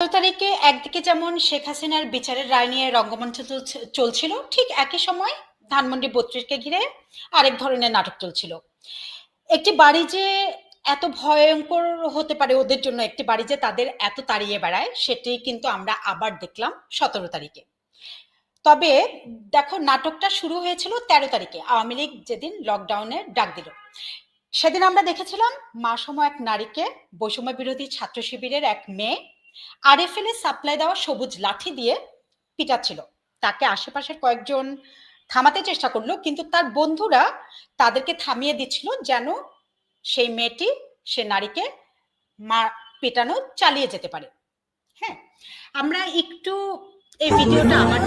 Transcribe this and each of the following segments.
১৭ তারিখে একদিকে যেমন শেখ হাসিনার বিচারের রায় নিয়ে রঙ্গমঞ্চ চলছিল, ঠিক একই সময় ধানমন্ডি বত্রিশকে ঘিরে আরেক ধরনের নাটক চলছিল। একটি বাড়ি যে এত ভয়ঙ্কর হতে পারে ওদের জন্য, একটি বাড়ি যে তাদের এত তাড়িয়ে বেড়ায়, সেটি কিন্তু আমরা আবার দেখলাম সতেরো তারিখে। তবে দেখো, নাটকটা শুরু হয়েছিল তেরো তারিখে, আওয়ামী লীগ যেদিন লকডাউনের ডাক দিল। সেদিন আমরা দেখেছিলাম মা মাসম এক নারীকে বৈষম্য বিরোধী ছাত্র শিবিরের এক মেয়ে আরএফএল এর সাপ্লাই দেওয়া সবুজ লাঠি দিয়ে পিটাচ্ছিল। তাকে আশেপাশের কয়েকজন থামাতে চেষ্টা করল, কিন্তু তার বন্ধুরা তাদেরকে থামিয়ে দিচ্ছিল যেন সেই মেয়েটি, সে নারীকে মা, পেটানো চালিয়ে যেতে পারে। হ্যাঁ আমরা একটু এই ভিডিওটা আমার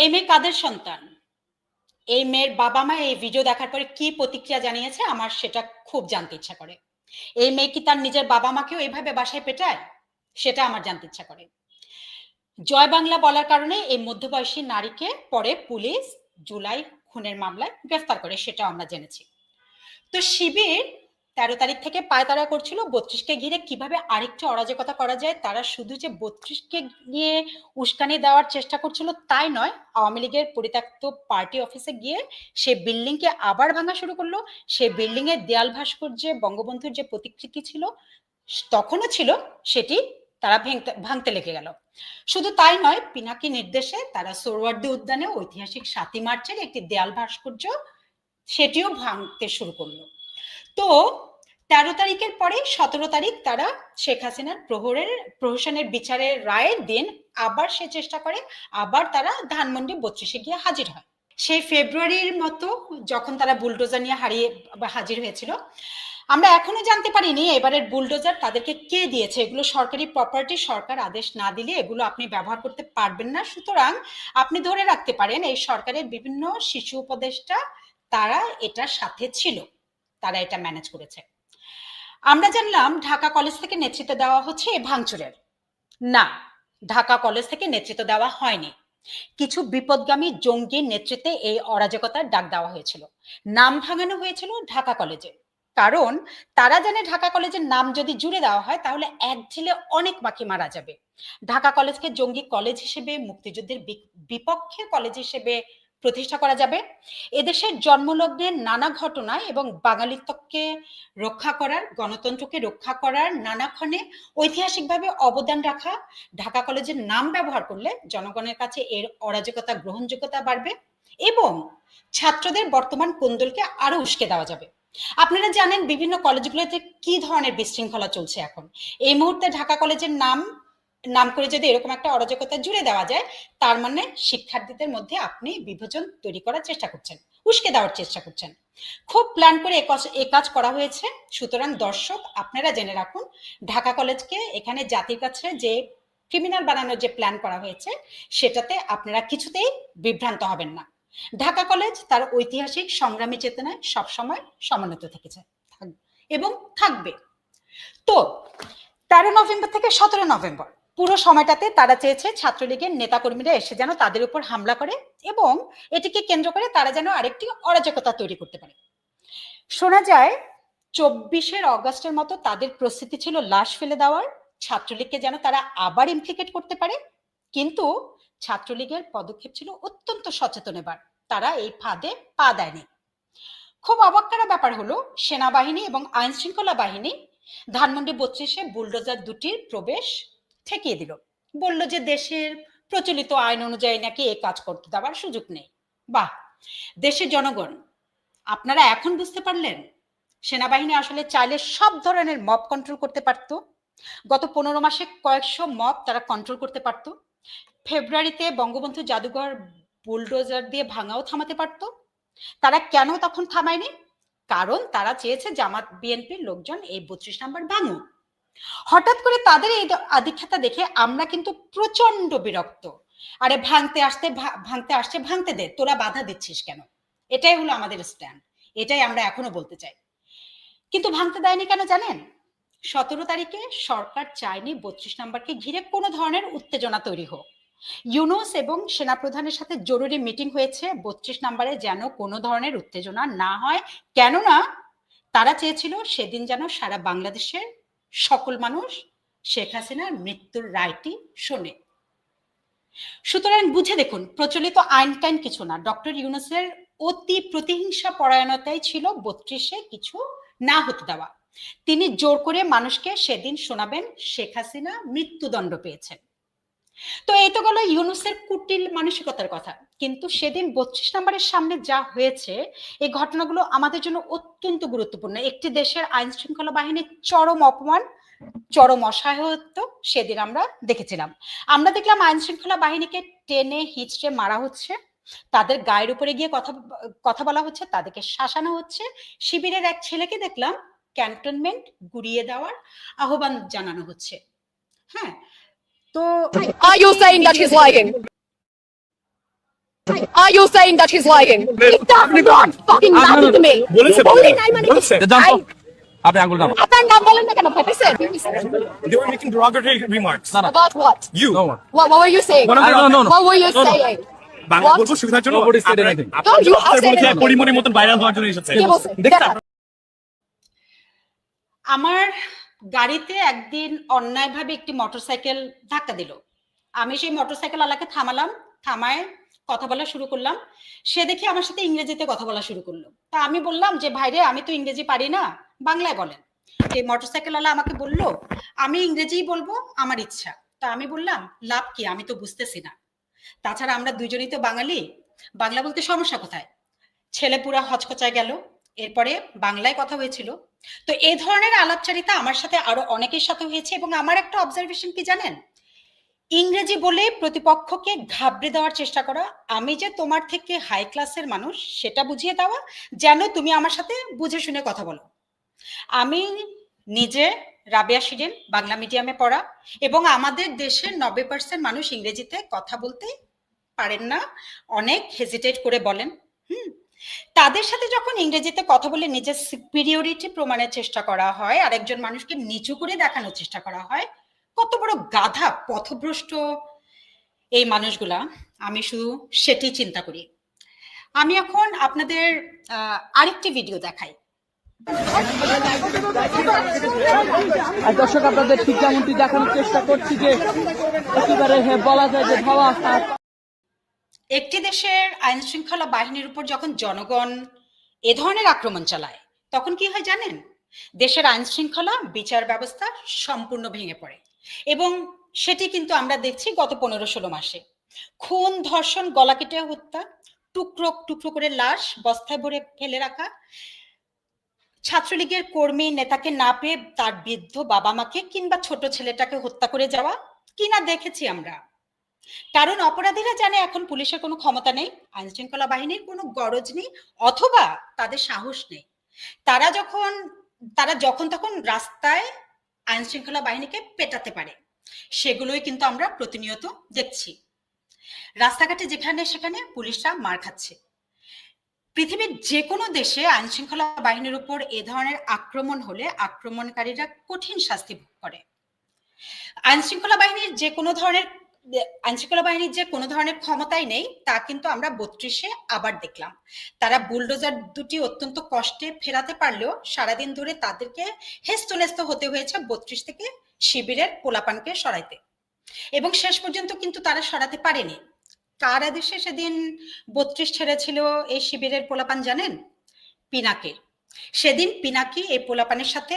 এই মেয়ে কাদের সন্তান? এই মেয়ের বাবা মা এই ভিডিও দেখার পরে কি প্রতিক্রিয়া জানিয়েছে? আমার সেটা খুব জানতে ইচ্ছা করে। এই মেয়ে কি তার নিজের বাবা মাকেও এইভাবে বাসায় পেটায়? সেটা আমার জানতে ইচ্ছা করে। জয় বাংলা বলার কারণে এই মধ্যবয়সী নারীকে পরে পুলিশ, জুলাই, খুনের মামলায় গ্রেফতার করে, সেটাও আমরা জেনেছি। তো শিবির তেরো তারিখ থেকে পায়তারা করছিল। বত্রিশকে ঘিরে কীভাবে আরেকটু অরাজকতা করা যায়, তারা শুধু যে বত্রিশকে নিয়ে উস্কানি দেওয়ার চেষ্টা করছিল তাই নয়, আওয়ামী লীগের পরিত্যক্ত পার্টি অফিসে গিয়ে সে বিল্ডিংকে আবার ভাঙা শুরু করল। সেই বিল্ডিং এর দেয়াল ভাস্কর্যে বঙ্গবন্ধুর যে প্রতিকৃতি ছিল, তখনও ছিল, সেটি তারা ভেঙতে, ভাঙতে লেগে গেল। শুধু তাই নয়, পিনাকি নির্দেশে তারা সোরওয়ার্দী উদ্যানে ঐতিহাসিক সাতই মার্চের একটি দেয়াল ভাস্কর্য, সেটিও ভাঙতে শুরু করল। তো তেরো তারিখের পরে সতেরো তারিখ তারা শেখ হাসিনার প্রহরের, প্রহসনের বিচারের রায়ের দিন আবার সে চেষ্টা করে, আবার তারা ধানমন্ডি বত্রিশে গিয়ে হাজির হয়। সেই ফেব্রুয়ারির মতো যখন তারা বুলডোজার নিয়ে হারিয়ে হাজির হয়েছিল, আমরা এখনও জানতে পারিনি এবারের বুলডোজার তাদেরকে কে দিয়েছে, এগুলো সরকারি প্রপার্টি সরকার আদেশ না দিলে এগুলো আপনি ব্যবহার করতে পারবেন না। সুতরাং আপনি ধরে রাখতে পারেন এই সরকারের বিভিন্ন শিশু উপদেষ্টা তারা এটার সাথে ছিল, তারা এটা ম্যানেজ করেছে। আমরা জানলাম ঢাকা কলেজ থেকে নেতৃত্ব দেওয়া হচ্ছে ভাঙচুরের। না, ঢাকা কলেজ থেকে নেতৃত্ব দেওয়া হয়নি। কিছু বিপদগামী জঙ্গির নেতৃত্বে এই অরাজকতার ডাক দেওয়া হয়েছিল। নাম ভাঙানো হয়েছিল ঢাকা কলেজে। কারণ তারা জানে ঢাকা কলেজের নাম যদি জুড়ে দেওয়া হয়, তাহলে এক ঢিলে অনেক বাকি মারা যাবে। ঢাকা কলেজকে জঙ্গি কলেজ হিসেবে, মুক্তিযুদ্ধের বিপক্ষে কলেজ হিসেবে প্রতিষ্ঠা করা যাবে। এদেশের জন্মলগ্নের নানা ঘটনায় এবং বাঙালিত্বকে রক্ষা করার, গণতন্ত্রকে রক্ষা করার নানা ক্ষণে ঐতিহাসিকভাবে অবদান রাখা, ঢাকা কলেজের নাম ব্যবহার করলে জনগণের কাছে এর অরাজকতা, গ্রহণযোগ্যতা বাড়বে এবং ছাত্রদের বর্তমান কোন্দলকে আরও উস্কে দেওয়া যাবে। আপনারা জানেন বিভিন্ন কলেজগুলোতে কি ধরনের বিশৃঙ্খলা চলছে এখন। এই মুহূর্তে ঢাকা কলেজের নাম নাম করে যদি এরকম একটা অরাজকতা জুড়ে দেওয়া যায়, তার মানে শিক্ষার্থীদের মধ্যে আপনি বিভাজন তৈরি করার চেষ্টা করছেন, উস্কে দেওয়ার চেষ্টা করছেন। খুব প্ল্যান করে এ কাজ করা হয়েছে। সুতরাং দর্শক, আপনারা জেনে রাখুন, ঢাকা কলেজকে এখানে জাতির কাছে যে ক্রিমিনাল বানানোর যে প্ল্যান করা হয়েছে, সেটাতে আপনারা কিছুতেই বিভ্রান্ত হবেন না। ঢাকা কলেজ তার ঐতিহাসিক সংগ্রামী চেতনায় সবসময় সমন্বিত থেকেছে। এবং থাকবে। তো, তেরো নভেম্বর থেকে সতেরো নভেম্বর পুরো সময়টাতে তারা চেয়েছে ছাত্রলীগের নেতাকর্মীরা এসে যেন তাদের উপর হামলা করে এবং এটিকে কেন্দ্র করে তারা যেন আরেকটি অরাজকতা তৈরি করতে পারে। শোনা যায়, চব্বিশের অগস্টের মতো তাদের প্রস্তুতি ছিল লাশ ফেলে দেওয়ার, ছাত্রলীগকে যেন তারা আবার ইমপ্লিকেট করতে পারে, কিন্তু ছাত্রলীগের পদক্ষেপ ছিল অত্যন্ত সচেতন এবার, তারা এই ফাঁদে পা দেয়নি। খুব অবাক ব্যাপার হলো, সেনাবাহিনী এবং আইন শৃঙ্খলা বাহিনী, ধানমন্ডি বত্রিশে বুলডোজার দুটির প্রবেশ ঠেকিয়ে দিল। বলল যে দেশের প্রচলিত আইন অনুযায়ী নাকি এই কাজ করতে দেওয়ার সুযোগ নেই। বাহ, দেশের জনগণ, আপনারা এখন বুঝতে পারলেন? সেনাবাহিনী আসলে চাইলে সব ধরনের মব কন্ট্রোল করতে পারত। গত পনেরো মাসে কয়েকশো মব তারা কন্ট্রোল করতে পারত। ফেব্রুয়ারিতে বঙ্গবন্ধু জাদুঘর বুলডোজার দিয়ে ভাঙাও থামাতে পারত। তারা কেন তখন থামায়নি? কারণ তারা চেয়েছে জামাত, বিএনপির লোকজন এই বত্রিশ নাম্বার ভাঙুক। হঠাৎ করে তাদের এই আধিক্ষেতা দেখে আমরা কিন্তু প্রচণ্ড বিরক্ত। আরে ভাঙতে আসতে ভাঙতে আসছে, ভাঙতে দে, তোরা বাধা দিচ্ছিস কেন? এটাই হলো আমাদের স্ট্যান্ড এটাই আমরা এখনও বলতে চাই। কিন্তু ভাঙতে দেয়নি কেন জানেন? সতেরো তারিখে সরকার চায়নি বত্রিশ নাম্বারকে ঘিরে কোনো ধরনের উত্তেজনা তৈরি হোক। ইউনুস এবং সেনাপ্রধানের সাথে জরুরি মিটিং হয়েছে, বত্রিশ নম্বরে যেন কোনো ধরনের উত্তেজনা না হয়। কেননা তারা চেয়েছিল সেদিন যেন সারা বাংলাদেশের সকল মানুষ শেখ হাসিনার মৃত্যুর রায়টি শোনে। সুতরাং বুঝে দেখুন, প্রচলিত আইন টাইন কিছু না। ডক্টর ইউনুসের অতি প্রতিহিংসা পরায়ণতাই ছিল বত্রিশে কিছু না হতে দেওয়া। তিনি জোর করে মানুষকে সেদিন শোনাবেন শেখ হাসিনা মৃত্যুদণ্ড পেয়েছেন। তো এই তো গেল ইউনুসের কুটিল মানসিকতার কথা। কিন্তু সেদিন বত্রিশ নম্বরের সামনে যা হয়েছে, এই ঘটনাগুলো আমাদের জন্য অত্যন্ত গুরুত্বপূর্ণ। একটি দেশের আইন শৃঙ্খলা বাহিনীর চরম অপমান, চরম অসহায়ত্ব সেদিন আমরা দেখেছিলাম। আমরা দেখলাম আইন শৃঙ্খলা বাহিনীকে টেনে, হিচড়ে মারা হচ্ছে। তাদের গায়ের উপরে গিয়ে কথা কথা বলা হচ্ছে, তাদেরকে শাসানো হচ্ছে। শিবিরের এক ছেলেকে দেখলাম ক্যান্টনমেন্ট গুড়িয়ে দেওয়ার আহ্বান জানানো হচ্ছে। হ্যাঁ তো Are you saying that he's lying? Are you saying that he's lying? It does not fucking matter to me. বলেছে, মানে বলেছে। I- আপনি আঙ্গুল নাম আপনার নাম বলেন না কেন ভাই পেছেন? They were making derogatory remarks. About what? You. What, what were you saying? No, no, no, no. What were you No, no. saying? Bangla What? বলব সুবিধার জন্য Nobody said আপনার- anything. আপনার No, you have said বলেছে anything. পরিমণির মতন viral হওয়ার জন্য এসেছে কে বলছে? দেখতে দেখান। আমার গাড়িতে একদিন অন্যায়ভাবে একটি মোটরসাইকেল ধাক্কা দিল। আমি সেই মোটরসাইকেল আলাকে থামালাম, থামায় কথা বলা শুরু করলাম। সে দেখি আমার সাথে ইংরেজিতে কথা বলা শুরু করল। তা আমি বললাম যে ভাইরে আমি তো ইংরেজি পারি না, বাংলায় বলেন। এই মোটরসাইকেল আলা আমাকে বলল, আমি ইংরেজিই বলব, আমার ইচ্ছা। তা আমি বললাম, লাভ কি? আমি তো বুঝতেছি না। তাছাড়া আমরা দুজনেই তো বাঙালি, বাংলা বলতে সমস্যা কোথায়? ছেলে পুরা হচকচায় গেল, এরপরে বাংলায় কথা হয়েছিল। তো এই ধরনের আলাপচারিতা আমার সাথে আরও অনেকের সাথে হয়েছে এবং আমার একটা অবজারভেশন কি জানেন? ইংরেজি বলে প্রতিপক্ষকে ঘাবড়ে দেওয়ার চেষ্টা করা, আমি যে তোমার থেকে হাই ক্লাসের মানুষ, সেটা বুঝিয়ে দেওয়া, যেন তুমি আমার সাথে বুঝে শুনে কথা বলো। আমি নিজে রাবিয়া শিরিন, বাংলা মিডিয়ামে পড়া এবং আমাদের দেশের নব্বই পার্সেন্ট মানুষ ইংরেজিতে কথা বলতে পারেন না, অনেক হেজিটেট করে বলেন। হুম? তাদের সাথে যখন ইংরেজিতে কথা বলে নিজের সুপিরিয়রিটি প্রমাণের চেষ্টা করা হয় আর একজন মানুষকে নিচু করে দেখানোর চেষ্টা করা হয় কত বড় গাধা পথভ্রষ্ট এই মানুষগুলা আমি শুধু সেটি চিন্তা করি। আমি এখন আপনাদের আরেকটি ভিডিও দেখাই। দর্শক আপনাদের ঠিক যেমনটি দেখানোর চেষ্টা করছি যে একেবারে হ্যাঁ, বলা যায় যে তার একটি দেশের আইন শৃঙ্খলা বাহিনীর উপর যখন জনগণ এ ধরনের আক্রমণ চালায়, তখন কি হয় জানেন? দেশের আইন শৃঙ্খলা, বিচার ব্যবস্থা সম্পূর্ণ ভেঙে পড়ে। এবং সেটি কিন্তু আমরা দেখছি গত পনেরো ষোলো মাসে। খুন, ধর্ষণ, গলা কেটে হত্যা, টুকরো টুকরো করে লাশ বস্তায় ভরে ফেলে রাখা, ছাত্রলীগের কর্মী নেতাকে না পেয়ে তার বৃদ্ধ বাবা মাকে কিংবা ছোট ছেলেটাকে হত্যা করে যাওয়া কিনা দেখেছি আমরা। কারণ অপরাধীরা জানে এখন পুলিশের কোনো ক্ষমতা নেই আইন শৃঙ্খলা বাহিনীর কোনো গরজ নেই, অথবা তাদের সাহস নেই। তারা যখন তারা যখন তখন রাস্তায় আইন শৃঙ্খলা বাহিনীকে পেটাতে পারে, সেগুলোই কিন্তু আমরা প্রতিনিয়ত দেখছি। রাস্তাঘাটে যেখানে সেখানে পুলিশরা মার খাচ্ছে। পৃথিবীর যে কোনো দেশে আইন শৃঙ্খলা বাহিনীর উপর এ ধরনের আক্রমণ হলে আক্রমণকারীরা কঠিন শাস্তি ভোগ করে। আইন শৃঙ্খলা বাহিনীর যে কোনো ধরনের আইন শৃঙ্খলা বাহিনীর যে কোনো ধরনের ক্ষমতাই নেই, তা কিন্তু আমরা বত্রিশে আবার দেখলাম। তারা বুলডোজার দুটি অত্যন্ত কষ্টে ফেরাতে পারলেও সারাদিন ধরে তাদেরকে হেস্তনেস্ত হতে হয়েছে বত্রিশ থেকে শিবিরের পোলাপানকে সরাইতে। এবং শেষ পর্যন্ত কিন্তু তারা সরাতে পারেনি। কার আদেশে সেদিন বত্রিশ ছেড়েছিল এই শিবিরের পোলাপান জানেন? পিনাকের। সেদিন পিনাকি এই পোলাপানের সাথে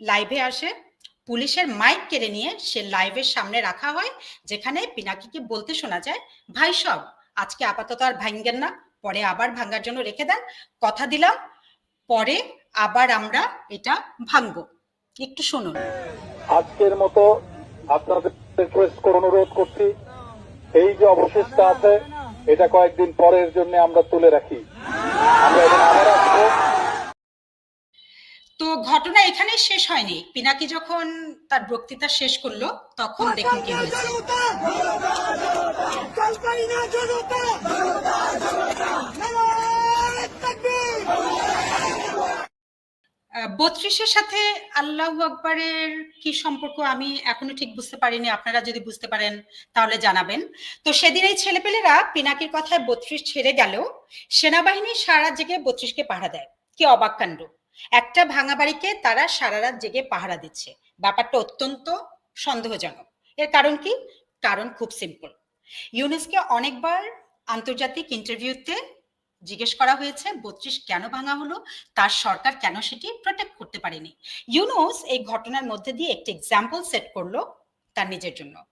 লাইভে আসে। পুলিশের মাইক কেড়ে নিয়ে সে লাইভের সামনে রাখা হয়, যেখানে পিনাকিকে বলতে শোনা যায়, ভাই সব, আজকে আপাতত আর ভাঙ্গেন না, পরে আবার ভাঙ্গার জন্য রেখে দেন, কথা দিলাম, পরে আবার আমরা এটা ভাঙবো। একটু শুনুন। আজকের মতো আপনাদের রিকোয়েস্ট করে অনুরোধ করছি, এই যে অবশিষ্টটা আছে, এটা কয়েকদিন পরের জন্য আমরা তুলে রাখি। আমরা আবার আসব। তো ঘটনা এখানেই শেষ হয়নি। পিনাকি যখন তার বক্তৃতা শেষ করল তখন দেখুন কি হয়েছে। বত্রিশের সাথে আল্লাহ আকবরের কি সম্পর্ক আমি এখনও ঠিক বুঝতে পারিনি। আপনারা যদি বুঝতে পারেন তাহলে জানাবেন। তো সেদিন এই ছেলেপেলেরা পিনাকির কথায় বত্রিশ ছেড়ে গেল সেনাবাহিনী সারা জেগে বত্রিশকে পাহারা দেয়। কি অবাক কাণ্ড। একটা ভাঙা বাড়িকে তারা সারা রাত জেগে পাহারা দিচ্ছে। ব্যাপারটা অত্যন্ত সন্দেহজনক। এর কারণ কি? কারণ খুব সিম্পল ইউনেসকে অনেকবার আন্তর্জাতিক ইন্টারভিউতে জিজ্ঞেস করা হয়েছে, বত্রিশ কেন ভাঙা হলো? তার সরকার কেন সেটি প্রোটেক্ট করতে পারেনি? ইউনুস এই ঘটনার মধ্যে দিয়ে একটি এক্সাম্পল সেট করল তার নিজের জন্য।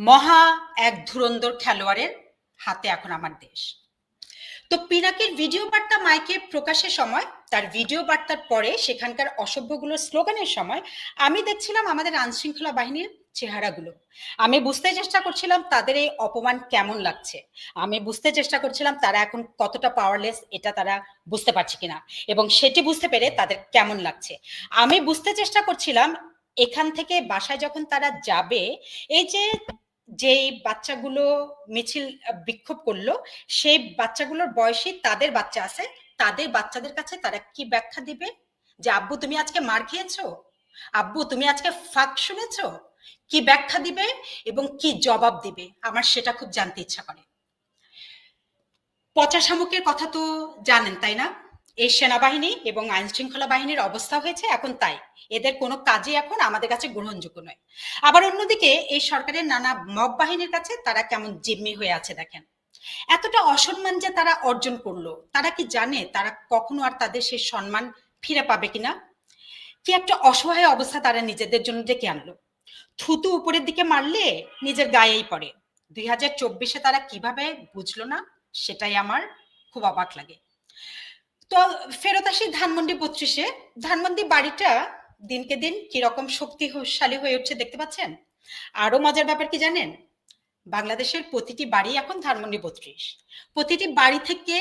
মহা এক ধুরন্ধর খেলোয়াড়ের হাতে এখন আমার দেশ। তো পিনাকির ভিডিও বার্তা মাইকে প্রকাশের সময়, তার ভিডিও বার্তার পরে সেখানকার অসভ্যগুলোর স্লোগানের সময়, আমি দেখছিলাম আমাদের আইনশৃঙ্খলা বাহিনীর চেহারাগুলো। আমি বুঝতে চেষ্টা করছিলাম তাদের এই অপমান কেমন লাগছে। আমি বুঝতে চেষ্টা করছিলাম তারা এখন কতটা পাওয়ারলেস এটা তারা বুঝতে পারছে কিনা, এবং সেটি বুঝতে পেরে তাদের কেমন লাগছে। আমি বুঝতে চেষ্টা করছিলাম এখান থেকে বাসায় যখন তারা যাবে, এই যে যেই বাচ্চাগুলো মিছিল বিক্ষোভ করল, সেই বাচ্চাগুলোর বয়সী তাদের বাচ্চা আছে, তাদের বাচ্চাদের কাছে তারা কি ব্যাখ্যা দিবে? যে, আব্বু, তুমি আজকে মার খেয়েছো? আব্বু, তুমি আজকে ফাঁক শুনেছো? কি ব্যাখ্যা দিবে এবং কি জবাব দিবে? আমার সেটা খুব জানতে ইচ্ছা করে। পচা শামুকের কথা তো জানেন, তাই না? এই সেনাবাহিনী এবং আইন শৃঙ্খলা বাহিনীর অবস্থা হয়েছে এখন তাই। এদের কোনো কাজে এখন আমাদের কাছে গ্রহণযোগ্য নয়। আবার অন্যদিকে এই সরকারের নানা মব বাহিনীর কাছে তারা কেমন জিম্মি হয়ে আছে দেখেন। এতটা অসম্মান যে তারা অর্জন করল, তারা কি জানে তারা কখনো আর তাদের সেই সম্মান ফিরে পাবে কিনা? কি একটা অসহায় অবস্থা তারা নিজেদের জন্য ডেকে আনলো। থুতু উপরের দিকে মারলে নিজের গায়েই পড়ে। দুই হাজার চব্বিশে তারা কীভাবে বুঝলো না, সেটাই আমার খুব অবাক লাগে। তো ফেরত আসি ধানমন্ডি বত্রিশে ধানমন্ডি বাড়িটা দিনকে দিন কীরকম শক্তিশালী হয়ে উঠছে দেখতে পাচ্ছেন? আরও মজার ব্যাপার কি জানেন? বাংলাদেশের প্রতিটি বাড়ি এখন ধানমন্ডি বত্রিশ। প্রতিটি বাড়ি থেকে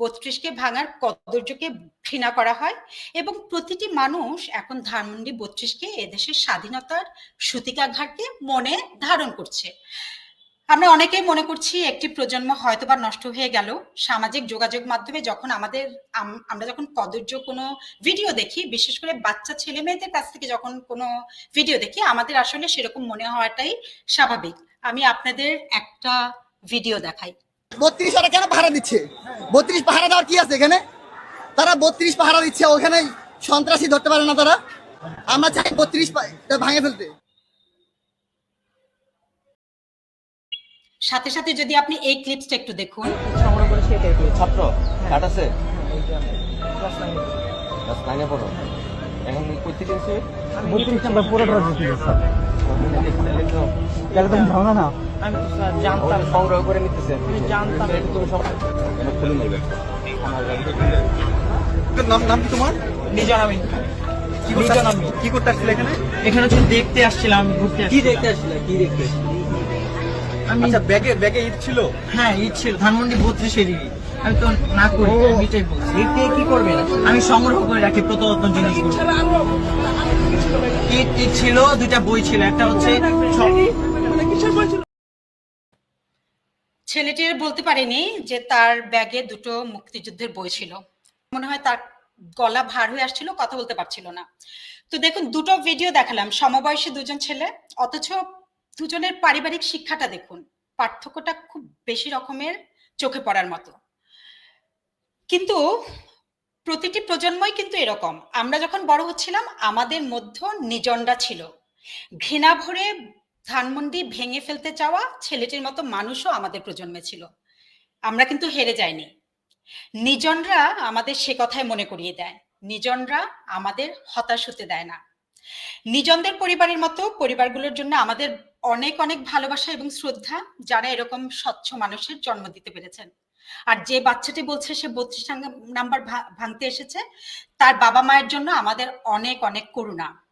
বত্রিশকে ভাঙার কদর্যকে ঘৃণা করা হয় এবং প্রতিটি মানুষ এখন ধানমন্ডি বত্রিশকে এদেশের স্বাধীনতার সূতিকাঘাটকে মনে ধারণ করছে। আমরা অনেকেই মনে করছি একটি প্রজন্ম হয়তো বা নষ্ট হয়ে গেল। সামাজিক যোগাযোগ মাধ্যমে যখন আমাদের আম- আমরা যখন কদর্য কোনো ভিডিও দেখি, বিশেষ করে বাচ্চা ছেলে মেয়েদের কাছ থেকে যখন কোনো ভিডিও দেখি, আমাদের আসলে সেরকম মনে হওয়াটাই স্বাভাবিক। আমি আপনাদের একটা ভিডিও দেখাই। বত্রিশ ওরা কেন পাহারা দিচ্ছে? বত্রিশ পাহারা দেওয়ার কি আছে এখানে? তারা বত্রিশ পাহারা দিচ্ছে ওখানে সন্ত্রাসী ধরতে পারে না তারা। আমরা চাই বত্রিশ ভাঙে ফেলতে। সাথে সাথে যদি আপনি এই ক্লিপসটা একটু দেখুন। ছাত্র কাট আছে? ক্লাস নাইনে পড়ো। এখন করতে গেছে বত্রিশ নাম্বার পুরোটা একদম ভাঙা না আমি তো স্যার জানতাম। সংগ্রহ করে নিতেছে। জানতাম। তুমি সব খুলে নেবে। নাম নাম কি তোমার? আমি কি করতে আসছিলে এখানে? এখানে দেখতে আসছিলাম আমি ঘুরতে কি দেখতে আসলে? কি দেখতে আমি আচ্ছা ব্যাগে ব্যাগে ঈদ ছিল? হ্যাঁ ঈদ ছিল। ধানমন্ডি বত্রিশের ঈদ আমি তো না করি আমি এটাই বলছি ঈদ দিয়ে কি করবেন আমি সংগ্রহ করে রাখি জিনিসগুলো। ঈদ ঈদ ছিল দুইটা বই ছিল। একটা হচ্ছে বলতে পারেনি যে তার ব্যাগে দুটো মুক্তিযুদ্ধের বই ছিল। মনে হয় তার গলা ভার হয়ে আসছিল কথা বলতে পারছিল না। তো দেখুন দুটো ভিডিও দেখালাম। সমবয়সী দুজন ছেলে অথচ দুজনের পারিবারিক শিক্ষাটা দেখুন, পার্থক্যটা খুব বেশি রকমের চোখে পড়ার মতো। কিন্তু প্রতিটি প্রজন্মই কিন্তু এরকম। আমরা যখন বড় হচ্ছিলাম, আমাদের মধ্যে নিজনরা ছিল। ঘৃণা ভরে ধানমন্ডি ভেঙে ফেলতে চাওয়া ছেলেটির মতো মানুষও আমাদের প্রজন্মে ছিল। আমরা কিন্তু হেরে যাইনি। নিজনরা আমাদের সে কথাই মনে করিয়ে দেয়। নিজনরা আমাদের হতাশ হতে দেয় না। নিজনদের পরিবারের মতো পরিবারগুলোর জন্য আমাদের অনেক অনেক ভালোবাসা এবং শ্রদ্ধা যারা এরকম স্বচ্ছ মানুষের জন্ম দিতে পেরেছেন। আর যে বাচ্চাটি বলছে সে বত্রিশ নাম্বার ভাঙতে এসেছে, তার বাবা মায়ের জন্য আমাদের অনেক অনেক করুণা।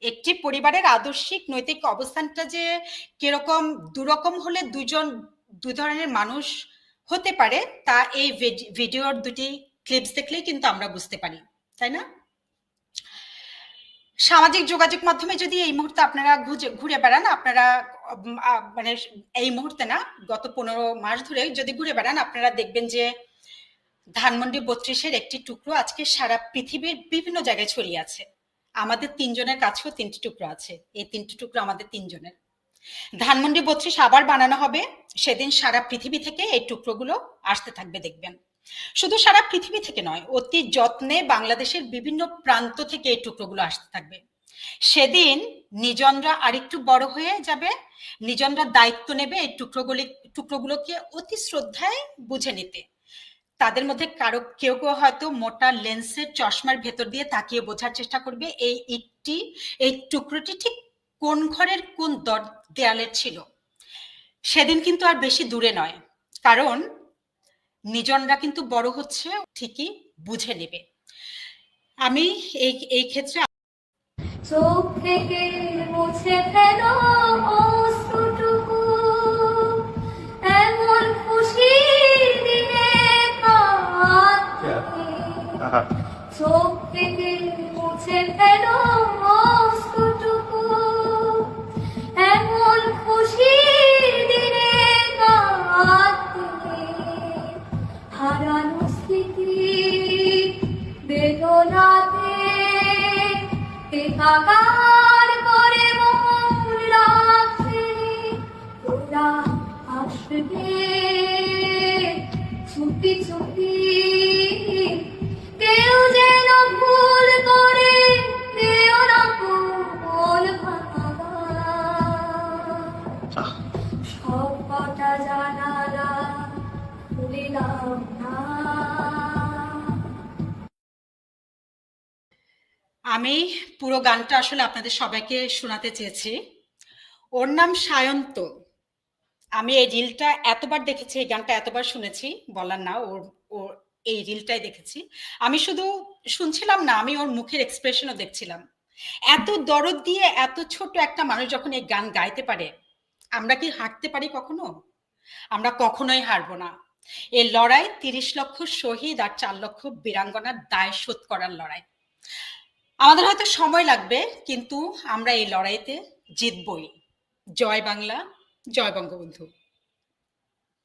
একটি পরিবারের আদর্শিক, নৈতিক অবস্থানটা যে কীরকম দুরকম হলে দুজন, দু ধরনের মানুষ হতে পারে, তা এই ভিডি- ভিডিওর দুটি ক্লিপস দেখলেই কিন্তু আমরা বুঝতে পারি। তাই না? সামাজিক যোগাযোগ মাধ্যমে যদি এই মুহূর্তে আপনারা ঘুরে বেড়ান, আপনারা মানে এই মুহূর্তে না, গত পনেরো মাস ধরে যদি ঘুরে বেড়ান, আপনারা দেখবেন যে ধানমন্ডি বত্রিশের একটি টুকরো আজকে সারা পৃথিবীর বিভিন্ন জায়গায় ছড়িয়ে আছে। আমাদের তিনজনের কাছেও তিনটি টুকরো আছে। এই তিনটি টুকরো আমাদের তিনজনের। ধানমন্ডি বত্রিশ আবার বানানো হবে। সেদিন সারা পৃথিবী থেকে এই টুকরোগুলো আসতে থাকবে দেখবেন। শুধু সারা পৃথিবী থেকে নয়, অতি যত্নে বাংলাদেশের বিভিন্ন প্রান্ত থেকে এই টুকরোগুলো আসতে থাকবে। সেদিন নিজনরা আরেকটু বড় হয়ে যাবে, নিজনরা দায়িত্ব নেবে এই টুকরোগুলি, টুকরোগুলোকে অতি শ্রদ্ধায় বুঝে নিতে। তাদের মধ্যে কারও, কেউ কেউ হয়তো মোটা লেন্সের চশমার ভেতর দিয়ে তাকিয়ে বোঝার চেষ্টা করবে, এই ইটটি, এই টুকরোটি ঠিক কোন ঘরের কোন দর- দেয়ালের ছিল। সেদিন কিন্তু আর বেশি দূরে নয়, কারণ নিজনরা কিন্তু বড় হচ্ছে, ঠিকই বুঝে নেবে। আমি এই এই ক্ষেত্রে চোখ থেকে মুছে ফেলো অশ্রুটুকু, এমন খুশি দিনে চোখ থেকে মুছে অশ্রুটুকু, এমন খুশি বেদনাতে একাকার আসলে আপনাদের সবাইকে শোনাতে চেয়েছি। ওর নাম সায়ন্ত। আমি এই রিলটা এতবার দেখেছি, এই গানটা এতবার শুনেছি, বলার না, ওর ওর এই রিলটাই দেখেছি। আমি শুধু শুনছিলাম না, আমি ওর মুখের এক্সপ্রেশনও দেখছিলাম। এত দরদ দিয়ে এত ছোট একটা মানুষ যখন এই গান গাইতে পারে, আমরা কি হাঁটতে পারি কখনো? আমরা কখনোই হারবো না। এই লড়াই তিরিশ লক্ষ শহীদ আর চার লক্ষ বীরাঙ্গনার দায় শোধ করার লড়াই। আমাদের হয়তো সময় লাগবে কিন্তু আমরা এই লড়াইতে জিতবই। জয় বাংলা জয় বঙ্গবন্ধু।